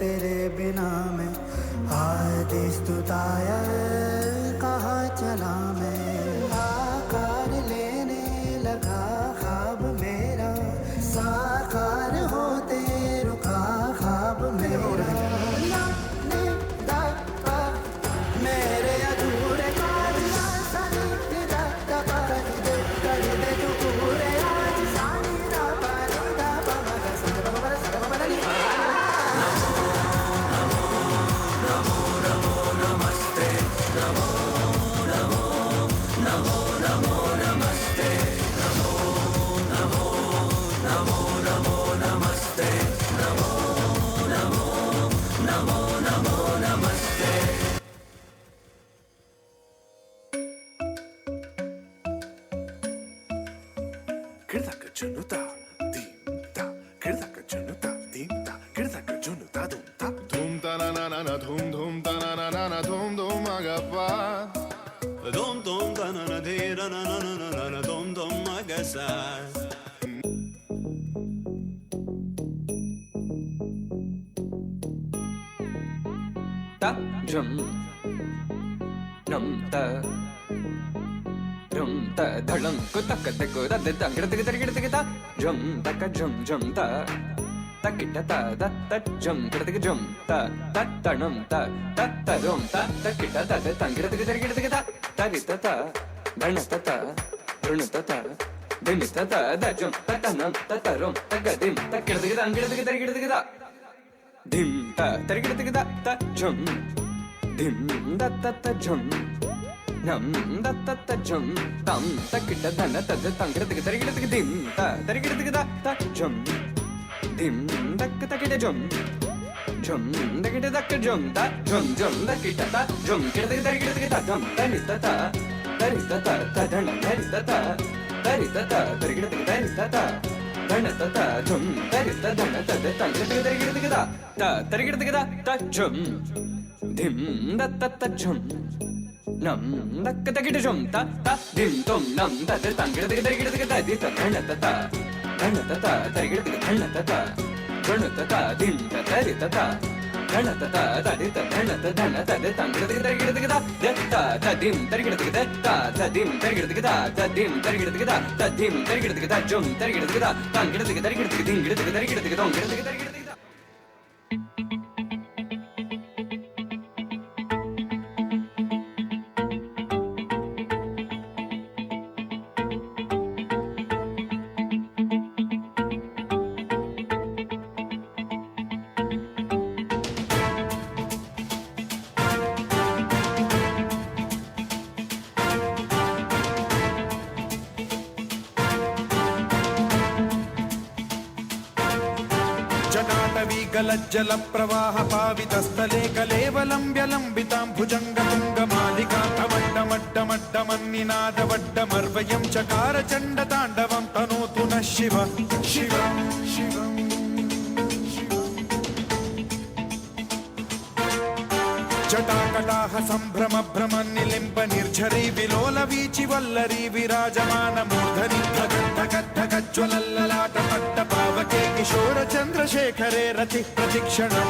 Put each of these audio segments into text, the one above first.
तेरे बिना में हाय दिस तुताया तो ta drum ta ta kita ta de tang gida gida gida gida ta gita ta dhana ta ta dhuna ta ta dhini ta ta da drum ta ta num ta ta rum ta ga dim ta gida gida gida gida gida gida ಧಿಂ ತ ತರಿಗಿಡ ತೆಗೆದ ತ ಝಂ ಧಿಂ ದತ್ತ ತ ಝಂ ನಂ ದತ್ತ ತ ಝಂ ತಂ ತಕ್ಕಿಟ್ಟ ಧನ ತದ ತಂಗಿಡ ತೆಗೆ ತರಿಗಿಡ ತೆಗೆ ಧಿಂ ತ ತರಿಗಿಡ ತೆಗೆದ నమ్ దత్త తజం తం తకిట ధన తజ తంగ్రతికి తరిగిడతికి దిం త తరిగిడతికి ద తజం దిం దక్క తకిట జం జం దకిట దక్క జం త జం జం దకిట త జం కిడతికి తరిగిడతికి త జం తని తత తరి తత తధన తరి తత తరి తత తరిగిడతికి తరి తత ధన తత జం తరి తత ధన తజ తంగ్రతికి తరిగిడతికి ద త తరిగిడతికి ద త జం ధిం దత్త తజం లం దక్క దకిట జం త త దిం తం లం ద ద తంగిడ దగిడ దగిడ దగిడ ద ది తణ త త తణ త త తరిగిడ దగిడ తణ త త తణ త త దిం త తరి త త తణ త త ద ది త తణ త తణ త ద తంగిడ దగిడ దగిడ దగిడ ద త త దిం తరిగిడ దగిడ త త దిం తరిగిడ దగిడ త దిం తరిగిడ దగిడ త దిం తరిగిడ దగిడ జం తరిగిడ దగిడ తంగిడ దగిడ దగిడ దగిడ దింగిడ దగిడ దగిడ దగిడ దొంగిడ దగిడ దగిడ जटाटवी गलज्जल प्रवाह पावितस्थले कलेवलम्ब्य लम्बितां भुजङ्गतुङ्गमालिकान्तमड्डमड्डमड्डमन्निनादवड्डमर्वयं चकार चण्डताण्डवं तनोतु नः शिव शिव शिवम् కటాకటాహ సంభ్రమ భ్రమ నిలింప నిర్ఝరీ విలోల వీచి వల్లరీ విరాజమాన మూర్ధని గజ్వలల్లలాట పట్ట పావకే కిశోర చంద్రశేఖరే రతి ప్రతిక్షణం.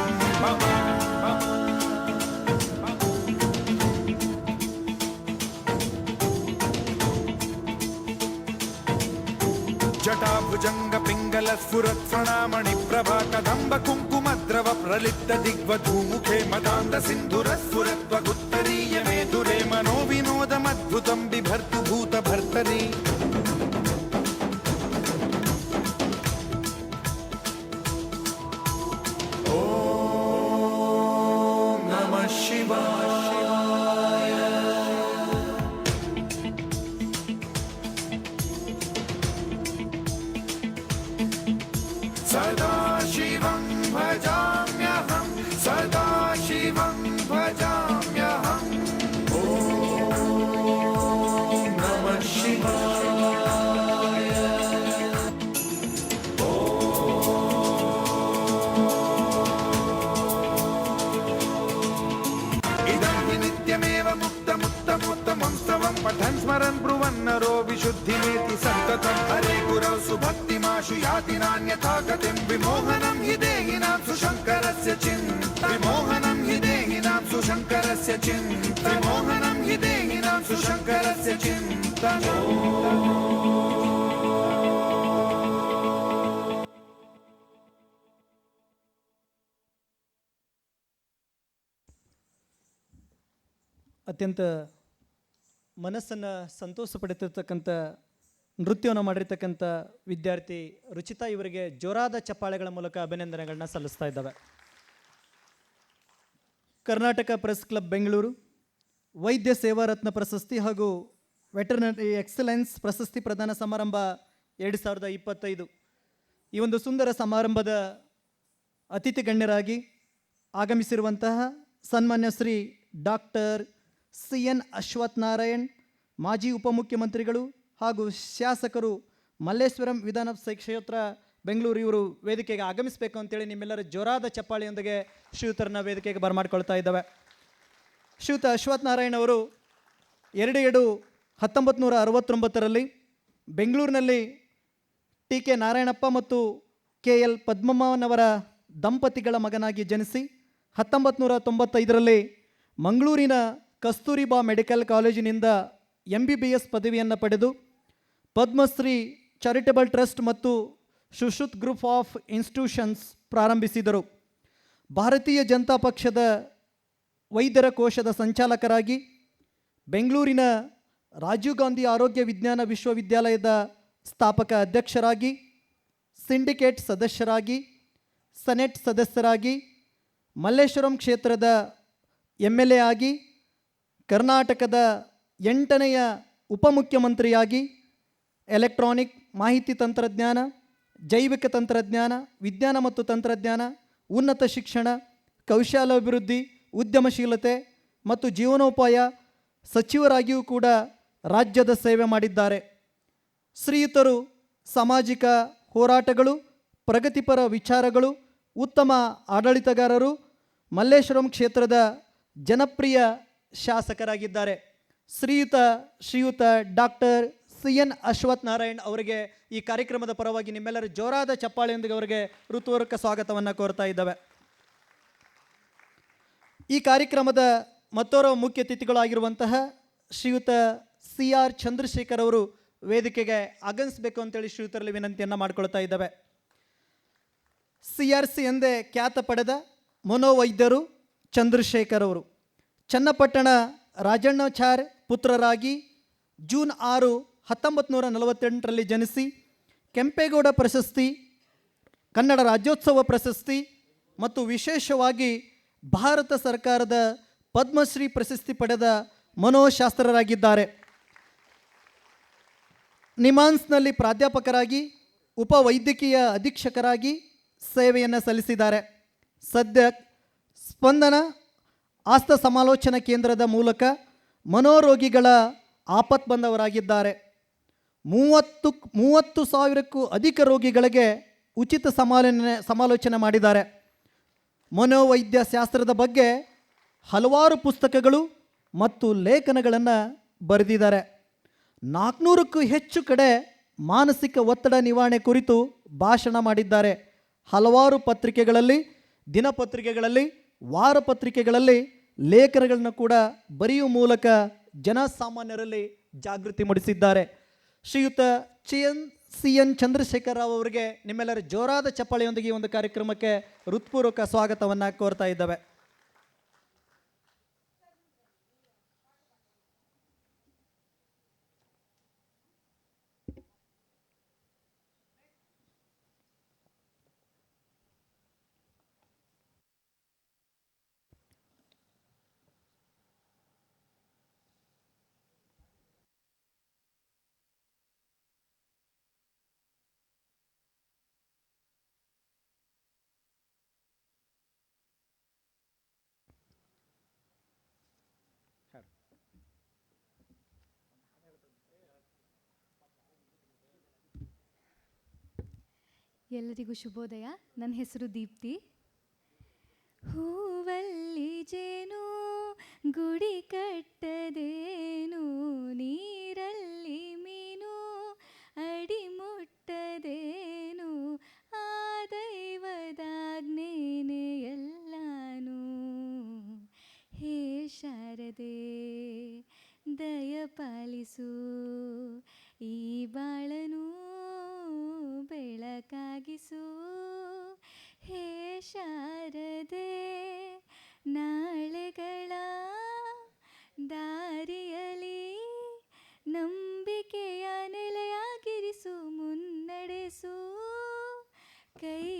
జటాభుజంగ పింగళ స్ఫురత్వణామణి ప్రభా కదంబ కుంకుమద్రవ ప్రలిప్త దిగ్వధూముఖే మదాంత సింధుర స్ఫురత్వ గుత్తరీయమే దురే మనో వినోదమద్భుతం బిభర్తు భూత భర్తరీ नित्यमेव मुक्तमुत्तमोत्तमं स्तवं पठन् स्मरन् ब्रुवन्नरो विशुद्धिमेति सन्ततं हरे गुरौ सुभक्तिमाशु याति नान्यथा गतिं विमोहनं हि देहिनां सुशङ्करस्य चिन्त विमोहनं हि देहिनां सुशङ्करस्य चिन्त विमोहनं हि देहिनां सुशङ्करस्य चिन्त ಅತ್ಯಂತ ಮನಸ್ಸನ್ನು ಸಂತೋಷ ಪಡುತ್ತಿರ್ತಕ್ಕಂಥ ನೃತ್ಯವನ್ನು ಮಾಡಿರ್ತಕ್ಕಂಥ ವಿದ್ಯಾರ್ಥಿ ರುಚಿತಾ ಇವರಿಗೆ ಜೋರಾದ ಚಪ್ಪಾಳೆಗಳ ಮೂಲಕ ಅಭಿನಂದನೆಗಳನ್ನ ಸಲ್ಲಿಸ್ತಾ ಇದ್ದಾವೆ. ಕರ್ನಾಟಕ ಪ್ರೆಸ್ ಕ್ಲಬ್ ಬೆಂಗಳೂರು, ವೈದ್ಯ ಸೇವಾ ರತ್ನ ಪ್ರಶಸ್ತಿ ಹಾಗೂ ವೆಟರ್ನರಿ ಎಕ್ಸಲೆನ್ಸ್ ಪ್ರಶಸ್ತಿ ಪ್ರದಾನ ಸಮಾರಂಭ ಎರಡು ಸಾವಿರದ ಇಪ್ಪತ್ತೈದು. ಈ ಒಂದು ಸುಂದರ ಸಮಾರಂಭದ ಅತಿಥಿ ಗಣ್ಯರಾಗಿ ಆಗಮಿಸಿರುವಂತಹ ಸನ್ಮಾನ್ಯ Shri doctor C N Ashwath Narayan, ಮಾಜಿ ಉಪಮುಖ್ಯಮಂತ್ರಿಗಳು ಹಾಗೂ ಶಾಸಕರು ಮಲ್ಲೇಶ್ವರಂ ವಿಧಾನಸಭೆ ಕ್ಷೇತ್ರ ಬೆಂಗಳೂರು ಇವರು ವೇದಿಕೆಗೆ ಆಗಮಿಸಬೇಕು ಅಂತೇಳಿ ನಿಮ್ಮೆಲ್ಲರ ಜೋರಾದ ಚಪ್ಪಾಳಿಯೊಂದಿಗೆ ಶ್ರೀಯುತರನ್ನ ವೇದಿಕೆಗೆ ಬರಮಾಡ್ಕೊಳ್ತಾ ಇದ್ದಾವೆ. ಶ್ರೀಯುತ ಅಶ್ವಥ್ ನಾರಾಯಣ್ ಅವರು ಎರಡು ಎರಡು ಹತ್ತೊಂಬತ್ತು ಅರವತ್ತೊಂಬತ್ತರಲ್ಲಿ ಬೆಂಗಳೂರಿನಲ್ಲಿ ಟಿ ಕೆ ನಾರಾಯಣಪ್ಪ ಮತ್ತು ಕೆ ಎಲ್ ಪದ್ಮಮ್ಮನವರ ದಂಪತಿಗಳ ಮಗನಾಗಿ ಜನಿಸಿ ಹತ್ತೊಂಬತ್ತು ನೂರ ತೊಂಬತ್ತೈದರಲ್ಲಿ ಮಂಗಳೂರಿನ ಕಸ್ತೂರಿಬಾ ಮೆಡಿಕಲ್ ಕಾಲೇಜಿನಿಂದ ಎಂ ಬಿ ಬಿ ಎಸ್ ಪದವಿಯನ್ನು ಪಡೆದು ಪದ್ಮಶ್ರೀ ಚಾರಿಟಬಲ್ ಟ್ರಸ್ಟ್ ಮತ್ತು ಸುಶ್ರುತ್ ಗ್ರೂಪ್ ಆಫ್ ಇನ್ಸ್ಟಿಟ್ಯೂಷನ್ಸ್ ಪ್ರಾರಂಭಿಸಿದರು. ಭಾರತೀಯ ಜನತಾ ಪಕ್ಷದ ವೈದ್ಯರ ಕೋಶದ ಸಂಚಾಲಕರಾಗಿ ಬೆಂಗಳೂರಿನ ರಾಜೀವ್ ಗಾಂಧಿ ಆರೋಗ್ಯ ವಿಜ್ಞಾನ ವಿಶ್ವವಿದ್ಯಾಲಯದ ಸ್ಥಾಪಕ ಅಧ್ಯಕ್ಷರಾಗಿ, ಸಿಂಡಿಕೇಟ್ ಸದಸ್ಯರಾಗಿ, ಸೆನೆಟ್ ಸದಸ್ಯರಾಗಿ, ಮಲ್ಲೇಶ್ವರಂ ಕ್ಷೇತ್ರದ ಎಂ ಎ ಆಗಿ ಕರ್ನಾಟಕದ ಎಂಟನೆಯ ಉಪಮುಖ್ಯಮಂತ್ರಿಯಾಗಿ ಎಲೆಕ್ಟ್ರಾನಿಕ್ ಮಾಹಿತಿ ತಂತ್ರಜ್ಞಾನ, ಜೈವಿಕ ತಂತ್ರಜ್ಞಾನ, ವಿಜ್ಞಾನ ಮತ್ತು ತಂತ್ರಜ್ಞಾನ, ಉನ್ನತ ಶಿಕ್ಷಣ ಕೌಶಲಾಭಿವೃದ್ಧಿ ಉದ್ಯಮಶೀಲತೆ ಮತ್ತು ಜೀವನೋಪಾಯ ಸಚಿವರಾಗಿಯೂ ಕೂಡ ರಾಜ್ಯದ ಸೇವೆ ಮಾಡಿದ್ದಾರೆ. ಶ್ರೀಯುತರು ಸಾಮಾಜಿಕ ಹೋರಾಟಗಳು, ಪ್ರಗತಿಪರ ವಿಚಾರಗಳು, ಉತ್ತಮ ಆಡಳಿತಗಾರರು, ಮಲ್ಲೇಶ್ವರಂ ಕ್ಷೇತ್ರದ ಜನಪ್ರಿಯ ಶಾಸಕರಾಗಿದ್ದಾರೆ. ಶ್ರೀಯುತ ಶ್ರೀಯುತ doctor C N Ashwath Narayan ಅವರಿಗೆ ಈ ಕಾರ್ಯಕ್ರಮದ ಪರವಾಗಿ ನಿಮ್ಮೆಲ್ಲರ ಜೋರಾದ ಚಪ್ಪಾಳೆಯೊಂದಿಗೆ ಅವರಿಗೆ ಋತುವರ್ಕ ಸ್ವಾಗತವನ್ನು ಕೋರ್ತಾ ಇದ್ದಾವೆ. ಈ ಕಾರ್ಯಕ್ರಮದ ಮತ್ತೋರ್ವ ಮುಖ್ಯ ಅತಿಥಿಗಳಾಗಿರುವಂತಹ ಶ್ರೀಯುತ ಸಿ ಆರ್ ಚಂದ್ರಶೇಖರ್ ಅವರು ವೇದಿಕೆಗೆ ಆಗಮಿಸಬೇಕು ಅಂತೇಳಿ ಶ್ರೀಯುತರಲ್ಲಿ ವಿನಂತಿಯನ್ನು ಮಾಡಿಕೊಳ್ತಾ ಇದ್ದಾವೆ. ಸಿ ಆರ್ ಸಿ ಎಂದೇ ಖ್ಯಾತ ಪಡೆದ ಮನೋವೈದ್ಯರು ಚಂದ್ರಶೇಖರ್ ಅವರು. ಚನ್ನಪಟ್ಟಣ ರಾಜಣ್ಣಾಚಾರ್ ಪುತ್ರರಾಗಿ ಜೂನ್ ಆರು ಹತ್ತೊಂಬತ್ತು ನೂರ ನಲವತ್ತೆಂಟರಲ್ಲಿ ಜನಿಸಿ ಕೆಂಪೇಗೌಡ ಪ್ರಶಸ್ತಿ, ಕನ್ನಡ ರಾಜ್ಯೋತ್ಸವ ಪ್ರಶಸ್ತಿ ಮತ್ತು ವಿಶೇಷವಾಗಿ ಭಾರತ ಸರ್ಕಾರದ ಪದ್ಮಶ್ರೀ ಪ್ರಶಸ್ತಿ ಪಡೆದ ಮನೋಶಾಸ್ತ್ರರಾಗಿದ್ದಾರೆ. ನಿಮಾನ್ಸ್ನಲ್ಲಿ ಪ್ರಾಧ್ಯಾಪಕರಾಗಿ, ಉಪವೈದ್ಯಕೀಯ ಅಧೀಕ್ಷಕರಾಗಿ ಸೇವೆಯನ್ನು ಸಲ್ಲಿಸಿದ್ದಾರೆ. ಸದ್ಯ ಸ್ಪಂದನ ಆಸ್ತ ಸಮಾಲೋಚನಾ ಕೇಂದ್ರದ ಮೂಲಕ ಮನೋರೋಗಿಗಳ ಆಪತ್ ಬಂದವರಾಗಿದ್ದಾರೆ. ಮೂವತ್ತು ಮೂವತ್ತು ಸಾವಿರಕ್ಕೂ ಅಧಿಕ ರೋಗಿಗಳಿಗೆ ಉಚಿತ ಸಮಾಲೋಚನೆ ಸಮಾಲೋಚನೆ ಮಾಡಿದ್ದಾರೆ. ಮನೋವೈದ್ಯ ಶಾಸ್ತ್ರದ ಬಗ್ಗೆ ಹಲವಾರು ಪುಸ್ತಕಗಳು ಮತ್ತು ಲೇಖನಗಳನ್ನು ಬರೆದಿದ್ದಾರೆ. ನಾಲ್ಕುನೂರಕ್ಕೂ ಹೆಚ್ಚು ಕಡೆ ಮಾನಸಿಕ ಒತ್ತಡ ನಿವಾರಣೆ ಕುರಿತು ಭಾಷಣ ಮಾಡಿದ್ದಾರೆ. ಹಲವಾರು ಪತ್ರಿಕೆಗಳಲ್ಲಿ, ದಿನಪತ್ರಿಕೆಗಳಲ್ಲಿ ವಾರಪತ್ರಿಕೆಗಳಲ್ಲಿ ಲೇಖನಗಳನ್ನು ಕೂಡ ಬರೆಯುವ ಮೂಲಕ ಜನಸಾಮಾನ್ಯರಲ್ಲಿ ಜಾಗೃತಿ ಮೂಡಿಸಿದ್ದಾರೆ. ಶ್ರೀಯುತ ಚಿ N C N Chandrashekar Rao ಅವರಿಗೆ ನಿಮ್ಮೆಲ್ಲರ ಜೋರಾದ ಚಪ್ಪಾಳೆಯೊಂದಿಗೆ ಒಂದು ಕಾರ್ಯಕ್ರಮಕ್ಕೆ ಹೃತ್ಪೂರ್ವಕ ಸ್ವಾಗತವನ್ನು ಕೋರ್ತಾ ಇದ್ದಾವೆ. ಎಲ್ಲರಿಗೂ ಶುಭೋದಯ. ನನ್ನ ಹೆಸರು ದೀಪ್ತಿ. ಹೂವಲ್ಲಿ ಜೇನು, ಗುಡಿ ಕಟ್ಟದೇನು, ನೀರಲ್ಲಿ ಮೀನು, ಅಡಿ ಮುಟ್ಟದೇನು, ಆ ದೈವದಾಗ್ನೇನೆ ಎಲ್ಲಾನು ಹೇ ಶಾರದೆ ದಯ ಪಾಲಿಸು ಈ ಬಾಳನು ಬೆಳಕಾಗಿಸು ಹೇ ಶಾರದೆ ನಾಳೆಗಳ ದಾರಿಯಲಿ ನಂಬಿಕೆಯ ನೆಲೆಯಾಗಿರಿಸು ಮುನ್ನಡೆಸು. ಕೈ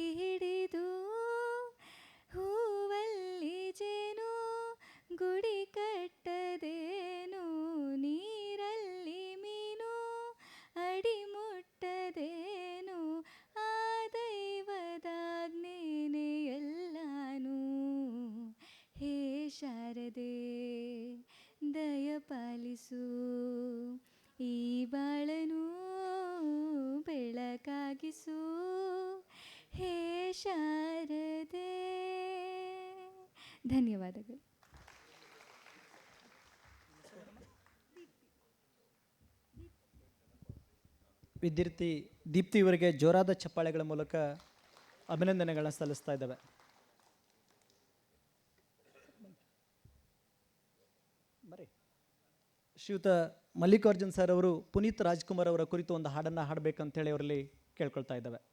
ಧನ್ಯವಾದಗಳು. ವಿದ್ಯಾರ್ಥಿ ದೀಪ್ತಿ ಇವರಿಗೆ ಜೋರಾದ ಚಪ್ಪಾಳೆಗಳ ಮೂಲಕ ಅಭಿನಂದನೆಗಳನ್ನ ಸಲ್ಲಿಸ್ತಾ ಇದ್ದಾವೆ. ಶ್ರೀಯುತ ಮಲ್ಲಿಕಾರ್ಜುನ್ ಸರ್ ಅವರು ಪುನೀತ್ ರಾಜ್ಕುಮಾರ್ ಅವರ ಕುರಿತು ಒಂದು ಹಾಡನ್ನು ಹಾಡಬೇಕಂತೇಳಿ ಅವರಲ್ಲಿ ಕೇಳ್ಕೊಳ್ತಾ ಇದ್ದಾವೆ.